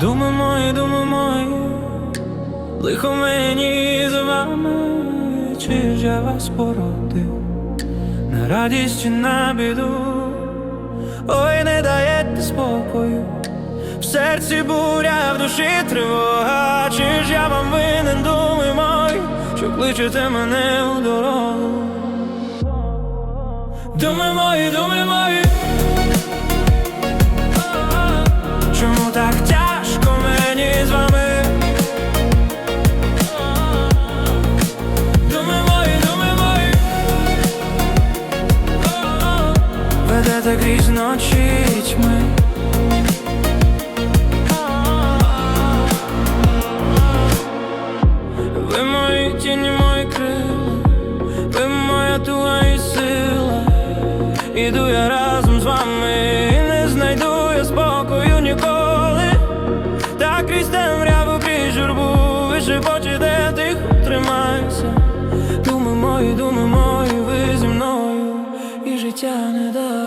Думи мої, думи мої, лихо мені з вами, чи ж я вас породив, на радість чи на біду, ой, не даєте спокою, в серці буря, в душі тривога, чи ж я вам винен, думи мої, що кличете мене у дорогу. Думи мої, думи мої. Де так грізно чітьми Ви мої тіні, мої крила, ви моя туга і сила, іду я разом з вами, І не знайду я спокою ніколи, так крізь темряву, крізь журбу, ви живочі, де тих тримайся, думи мої, думи мої, ви зі мною і життя не дай.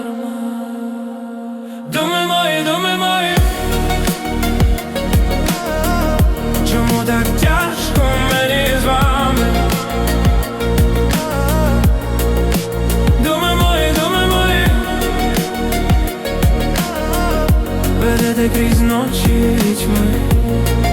веде крізь ночі тьми